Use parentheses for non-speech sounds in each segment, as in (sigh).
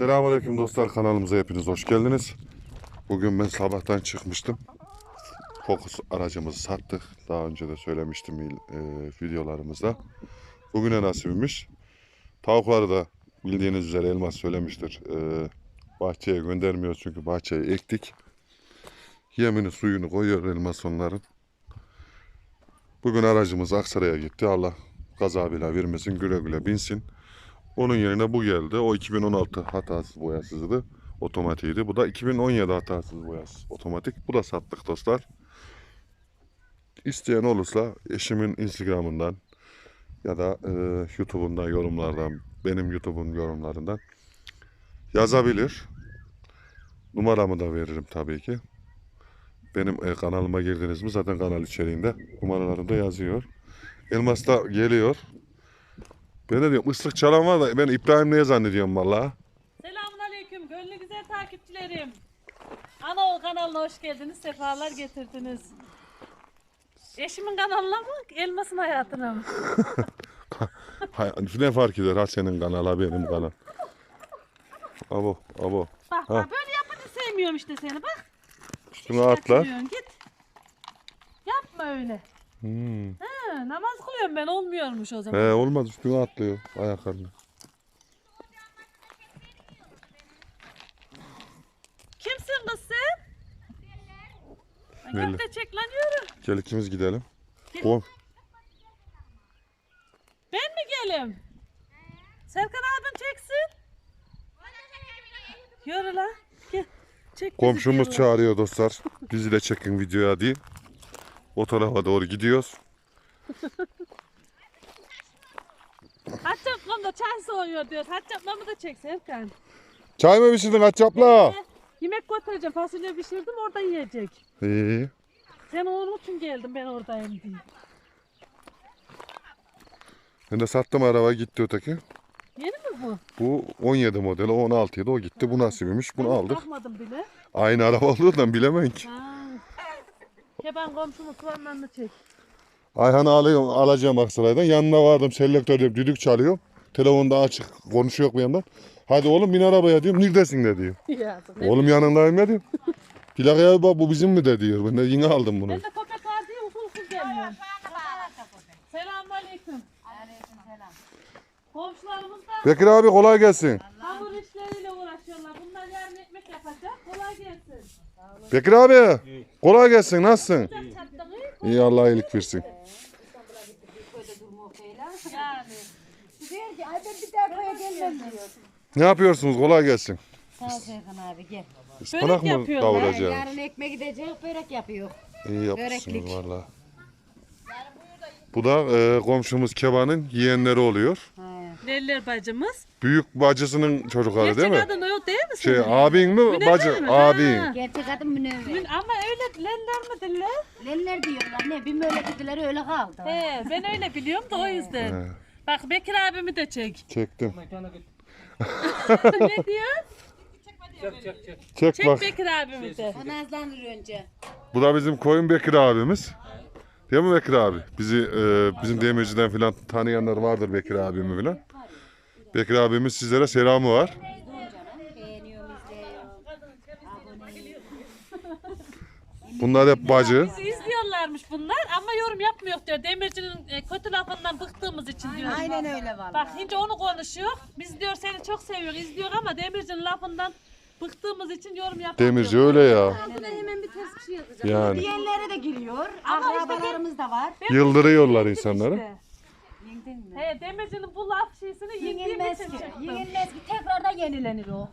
Selamünaleyküm dostlar kanalımıza hepiniz hoş geldiniz. Bugün ben sabahtan çıkmıştım. Focus aracımızı sattık. Daha önce de söylemiştim e, videolarımızda. Bugüne nasibmiş. Tavukları da bildiğiniz üzere Elmas söylemiştir. E, bahçeye göndermiyoruz çünkü bahçeye ektik. Yemini suyunu koyuyor Elmas onların. Bugün aracımız Aksaray'a gitti. Allah kaza bela vermesin güle güle binsin. Onun yerine bu geldi. O 2016 hatasız boyasızdı. Otomatikti. Bu da 2017 hatasız boyasız otomatik. Bu da sattık dostlar. İsteyen olursa eşimin Instagram'ından ya da e, YouTube'undan yorumlardan, benim YouTube'un yorumlarından yazabilir. Numaramı da veririm tabii ki. Benim e, kanalıma girdiniz mi zaten kanal içeriğinde numaralarında yazıyor. Elmas da geliyor. Ben de diyorum ıslık çalan var da ben İbrahim neye zannediyorum valla. Selamun aleyküm gönlü güzel takipçilerim. Anaol kanalına hoş geldiniz, sefalar getirdiniz. Eşimin kanalına mı, elmasın hayatına mı? (laughs) Hay- Ne fark eder ha senin kanala benim kanal. Abo abo. Bak Ha. bak böyle yapınca sevmiyorum işte seni bak. Şunu atla. Kaçırıyorsun, Git. Yapma öyle. Hmm. Ha, namaz kılıyorum ben olmuyormuş o zaman. He olmaz üstüne atlıyor ayaklarını. Kimsin kız sen? Belli. Gel de çek lan yürü. Gel ikimiz gidelim. Gel. Kom. Ben mi gelim? Serkan abin çeksin. Yürü lan. Gel. Çek bizi Komşumuz diyorlar. çağırıyor dostlar. Bizi de çekin videoya diye. O tarafa doğru gidiyoruz. (laughs) Ablam da çay soğuyor diyor. Hatice ablamı da çek Serkan. Çay mı pişirdin Atçapla? Ee, Yemek götüreceğim. Fasulye pişirdim orada yiyecek. İyi. Sen onun için geldim ben oradayım diye. Ben de sattım araba gitti öteki. Yeni mi bu? Bu 17 model, o 16 idi. O gitti. Bu nasibiymiş. Bunu Ben aldık. Bakmadım bile. Aynı araba olduğundan bilemem ki. Ha. Keban komşumun soğanlarını çek. Ayhan'ı alıyorum, alacağım Aksaray'dan. Yanına vardım selektör diyorum, düdük çalıyor. Telefonda açık, konuşuyor bir yandan. Hadi oğlum bin arabaya diyorum, neredesin de diyor. (laughs) Yazık. Oğlum yanındayım ne diyorum. Plakaya bak bu bizim mi de diyor. Ben de yine aldım bunu. Ben de köpek var diye usul usul geliyorum. Selamun aleyküm. Komşularımız da Bekir abi kolay gelsin. hamur işleriyle uğraşıyorlar. Bunlar yarın ekmek yapacak. Kolay gelsin. Bekir abi kolay gelsin, nasılsın? İyi Allah iyilik versin. yani. Diyor ki ay ben bir daha köye gelmem diyor. Ne yapıyorsunuz? Kolay gelsin. Sağ ol Serkan abi gel. Ispanak mı yapıyorlar. kavuracağım? Yarın ekmek gideceğiz börek yapıyor. İyi yapmışsınız Böreklik. valla. Bu da e, komşumuz Keban'ın yeğenleri oluyor. Neller bacımız. Büyük bacısının çocukları değil Gerçek mi? adın o değil mi Şey senin? abin mi Münevver bacı? mi? Abin. Ha. Gerçek adım Münevver. Mün- Ama öyle lenler mi diller? Lenler diyorlar ne bir memleketlileri öyle kaldı. He, ben öyle biliyorum da o yüzden. He. Bak Bekir abimi de çek. (laughs) Çektim. ne diyor? Çek Çek bak. Bekir abimi de. O nazlanır önce. Bu da bizim koyun Bekir abimiz. Değil mi Bekir abi? Bizi e, bizim demirciden falan tanıyanlar vardır Bekir abimi falan. Bekir abimiz sizlere selamı var. Beğeniyorum izliyorum. Aboneyim. Bunlar hep bacı. Bizi izliyorlarmış bunlar ama yorum yapmıyor diyor. Demircinin e, kötü lafından bıktığımız için diyor. Aynen öyle valla. Bak hince onu konuşuyor. Biz diyor seni çok seviyor, izliyor ama Demircinin lafından bıktığımız için yorum yapmıyor. Demirci öyle ya. Buna hemen bir ters bir şey yapacak. Yani Diğerleri de giriyor. Ama işte Akrabalarımız da var. yıldırıyorlar insanları. İşte. Yendin mi? He Demircinin bu laf şeysini yendiğim Yenilmez için ki. çıktım. Yenilmez ki. Tekrardan yenilenir o.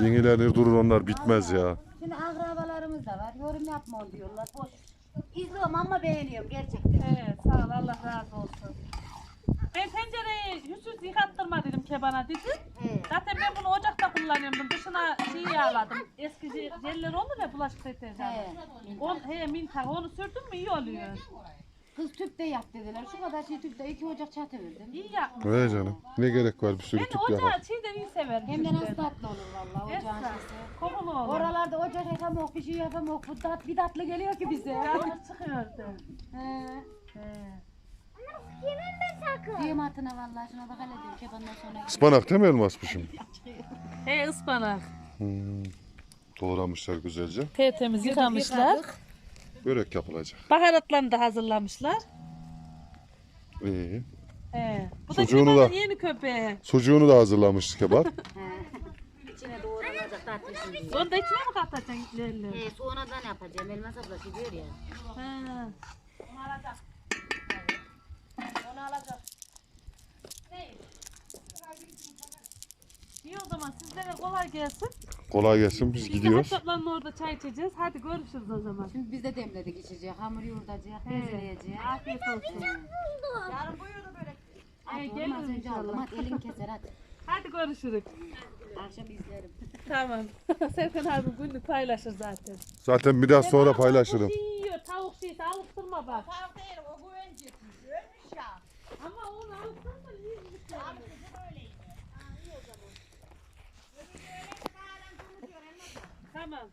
Yenilenir durur onlar bitmez ya. Şimdi akrabalarımız da var. Yorum yapma diyorlar. Boş. İzliyorum ama beğeniyorum gerçekten. Evet sağ ol Allah razı olsun. Ben tencereyi yüzsüz yıkattırma dedim kebana dedim. He. Zaten ben bunu ocakta kullanıyorum. Dışına şey yağladım. Eski jeller olur ya bulaşık deterjanı. He. On, he minta onu sürdün mü iyi oluyor. Kız tüpte yap dediler. Şu kadar şey tüpte iki ocak çatı verdim. İyi yapmış. Öyle canım. Ne gerek var bir sürü Ben tüp yakar. ocağı çiğden iyi severim. Hem de nasıl tatlı olur valla ocağın Esra, sesi. kokulu olur. Oralarda ocak yakamok bir şey yakamok. Bu tat, bir tatlı geliyor ki bize. Yağmur çıkıyordu. He. He. Diyem atına vallahi şuna bak hele diyorum kebandan sonra. Ispanak değil mi elmas bu şimdi? (laughs) He ıspanak. Doğramışlar güzelce. Tertemiz yıkamışlar. Börek yapılacak. Baharatlarını da hazırlamışlar. İyi. He. Bu da Sucuğunu Kemal'in da- yeni köpeği. Sucuğunu da hazırlamış kebap. İçine (laughs) doğranacak tatlısın. Onu da içine mi katacaksın ilerle? Ee, sonradan yapacağım. Elmas abla şey diyor ya. Ha. İyi o zaman sizlere kolay gelsin. Kolay gelsin biz Biz de gidiyoruz. Haçaplarla orada çay içeceğiz. Hadi görüşürüz o zaman. Şimdi biz de demledik içeceğiz. Hamur yoğuracağız, He. bezleyeceğiz. Afiyet olsun. Hadi Ee, oğlum az geliriz önce aldım. Hadi elin keser hadi. Hadi görüşürüz. Akşam izlerim. Tamam. (laughs) Serkan abi günlük paylaşır zaten. Zaten biraz sonra paylaşırım. Bu şey yiyor. Tavuk şeysi alıktırma bak. Tavuk değil o güvence ölmüş ya. Ama onu alıktırma yiyecek. Abi kızım öyleydi. Ha iyi o zaman. Öbürü öyle halen konuşuyor elmas. Tamam.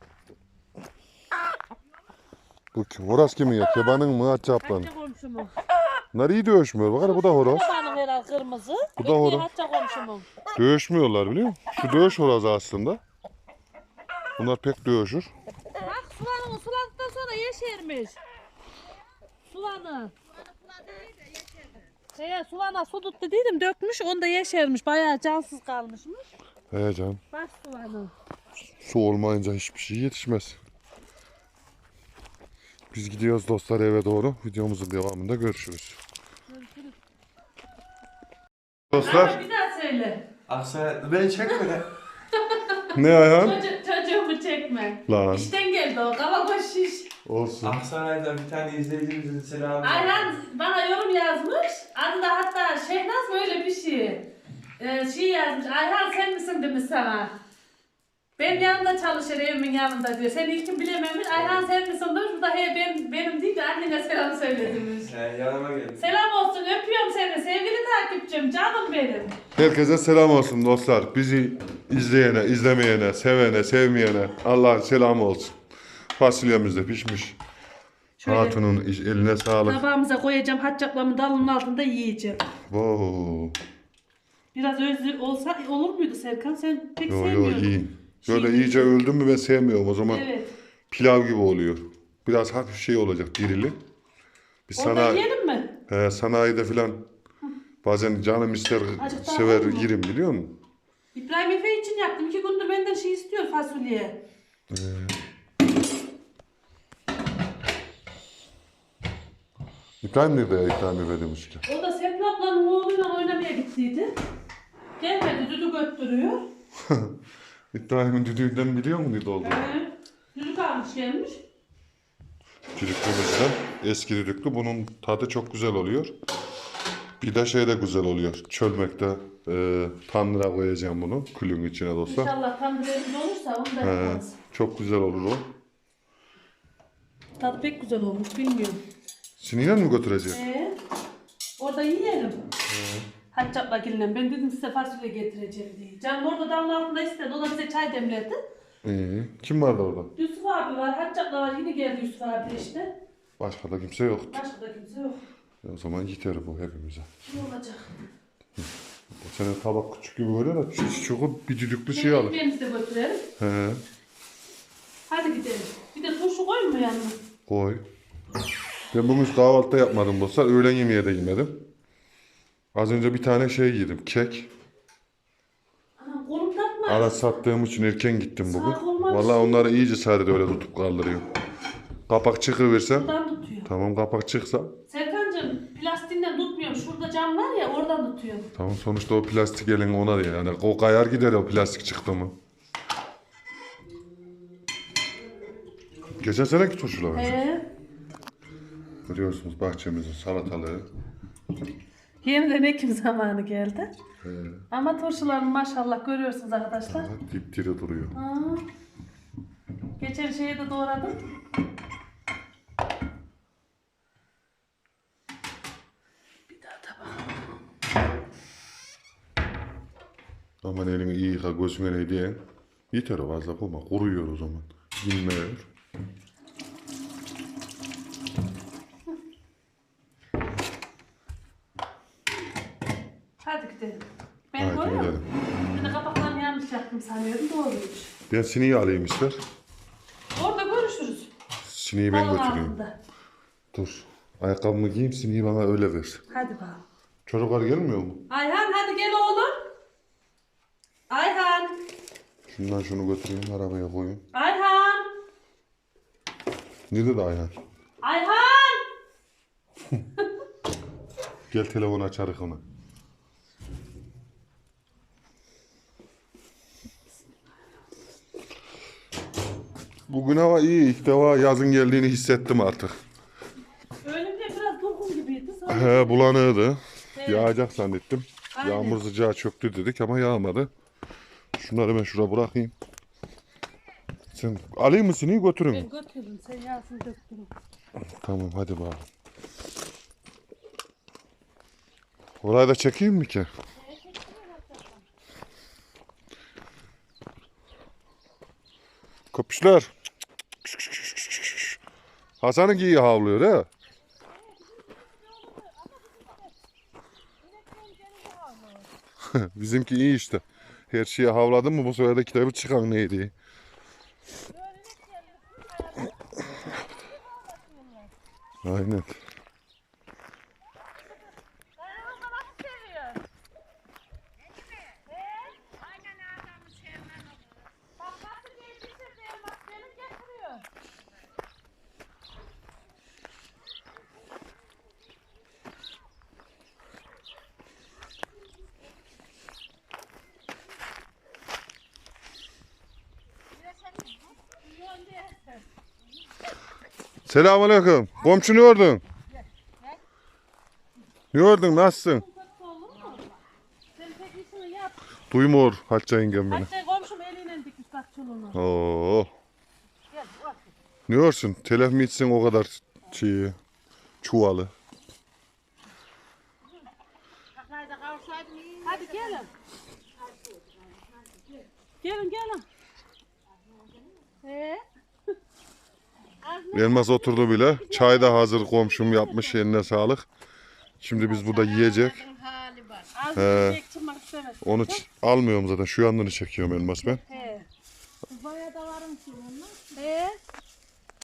Bu kim? Horoz kimin ya? Kebanın mı? Haçaplan. Hacca komşumun. Bunlar iyi dövüşmüyor. Bak hele bu da horoz. Babanın herhal kırmızı. Bu da horoz. Komşumun. Dövüşmüyorlar biliyor musun? Şu dövüş horozu aslında. Bunlar pek dövüşür. Bak sulanı suladıktan sonra yeşermiş. Sulanı. Şeye sulana su tuttu dedim dökmüş onda yeşermiş bayağı cansız kalmışmış. He canım. Bak sulanı. Su olmayınca hiçbir şey yetişmez. Biz gidiyoruz dostlar eve doğru. Videomuzun devamında görüşürüz. Dostlar bir daha söyle. Aksa beni çekme de. (laughs) ne ayağın? Çocuğu, çocuğumu çekme. Lan İşten geldi o kaba koş şiş. olsun. Aksaray'dan bir tane izleyicimizin selamı var. Ayhan bana yorum yazmış. Adı da hatta Şehnaz böyle bir şey. Ee, şey yazmış. Ayhan sen misin demiş sana. Ben yanında çalışır evimin yanında diyor. Seni ilk kim bilememiş. Ayhan sen misin demiş. Bu da he ben, benim değil de annene selam söylemiş. He, yanıma geldi. Selam olsun öpüyorum seni sevgili takipçim canım benim. Herkese selam olsun dostlar. Bizi izleyene, izlemeyene, sevene, sevmeyene Allah'ın selamı olsun. Fasulyemiz de pişmiş. Şöyle Hatun'un iş- eline sağlık. tabağımıza koyacağım haccaplamı dalının altında yiyeceğim. Wow. Biraz özlü olsa olur muydu Serkan? Sen pek Yo yo sevmiyordun. iyi. Böyle Şey- iyice öldüm mü ben sevmiyorum o zaman. Evet. Pilav gibi oluyor. Biraz hafif şey olacak dirili. Bir Orada sana, yiyelim mi? he, sanayide filan bazen canım ister daha sever mı? yerim biliyor musun? İbrahim Efe için yaptım. İki gündür benden şey istiyor fasulye. İbrahim nerede ya İbrahim Efe demiş ki. O da Serpil ablanın oğluyla oynamaya gittiydi. Gelmedi, düdük öttürüyor. (laughs) İbrahim'in düdüğünden biliyor musun ne oldu? Ee, düdük almış gelmiş. Düdüklümüzden eski düdüklü. Bunun tadı çok güzel oluyor. Bir de şey de güzel oluyor. Çölmekte e, tandıra koyacağım bunu. Külün içine dostlar. İnşallah tandır olursa onu da He, yaparız. çok güzel olur o. Tadı pek güzel olmuş, bilmiyorum. Siniyle mi götüreceğiz? Ee, orada yiyelim. Haccapla gelin. Ben dedim size fasulye getireceğim diye. Canım orada damın altında istedi. O da bize çay demledi. İyi. Kim vardı orada? Yusuf abi var, Haccapla var. Yine geldi Yusuf abi de işte. Başka da kimse yok. Başka da kimse yok. E, O zaman yeter bu hepimize. Ne olacak? Senin tabak küçük gibi da şu- şu bir düdüklü şey alır. Ekmeğimizi de götürelim. He, Hadi gidelim. Bir de turşu koy mu yanına? koy. Ben bugün kahvaltıda yapmadım dostlar. Öğlen yemeği de yemedim. Az önce bir tane şey yedim. Kek. Anam kolum takma. Ara sattığım için erken gittim bugün. Saat olmamış. Vallahi onları iyice sardı öyle tutup kaldırıyor. Kapak çıkıverse. Buradan tutuyor. Tamam kapak çıksa. Serkan'cığım tutmuyorum. Şurada cam var ya oradan tutuyor. Tamam sonuçta o plastik elin ona diye. Yani o kayar gider o plastik çıktı mı. Geçen seneki turşular. Ee, Görüyorsunuz bahçemizin salatalığı. yeniden ekim zamanı geldi. Ama turşuların maşallah görüyorsunuz arkadaşlar. Ha, dipdiri duruyor. Aa, geçen şeyi de doğradım. Aman elini iyi yıka gözüne ne diyen. Yeter o fazla koyma. Kuruyor o zaman. Dinmiyor. Hadi gidelim. Ben Haydi koyuyorum. gidelim. Ben de kapaklarını yanlış yaptım sanıyorum. Doğruymuş. Ben sineği alayım ister. Orada görüşürüz. Sineği ben Balon götüreyim. altında. Dur. Ayakkabımı giyeyim sineği bana öyle ver. Hadi bakalım. Çocuklar gelmiyor mu? Hay Şundan şunu götüreyim arabaya koyayım. Ayhan. Nerede de Ayhan? Ayhan. (laughs) Gel telefonu açarık ona. Bugün hava iyi. İlk defa yazın geldiğini hissettim artık. Önümde biraz durgun gibiydi. He bulanığıydı. Evet. Yağacak zannettim. Aynen. Yağmur sıcağı çöktü dedik ama yağmadı. Şunları ben şuraya bırakayım. Sen alayım mı sineği götürün ben götürdüm. Sen yağsın döktün. Tamam hadi bakalım. Orayı da çekeyim mi ki? Köpüşler. Hasan'ın iyi havlıyor he. (laughs) Bizimki iyi işte. Her şeye havladın mı bu sefer de kitabı çıkan neydi? Aynen. Selamünaleyküm. Komşu ne gördün? Ne gördün? Nasılsın? Duymur Hacca yengem beni. Hatta komşum eliyle dikmiş sakçılığını. Oo. Ne görsün? Telef mi içsin o kadar şeyi, çuvalı. Hadi gelin. Gelin gelin. Ee? Elmas oturdu bile. Çay da hazır komşum yapmış eline sağlık. Şimdi biz burada yiyecek. He. Onu almıyorum zaten. Şu yanını çekiyorum Elmas ben. He.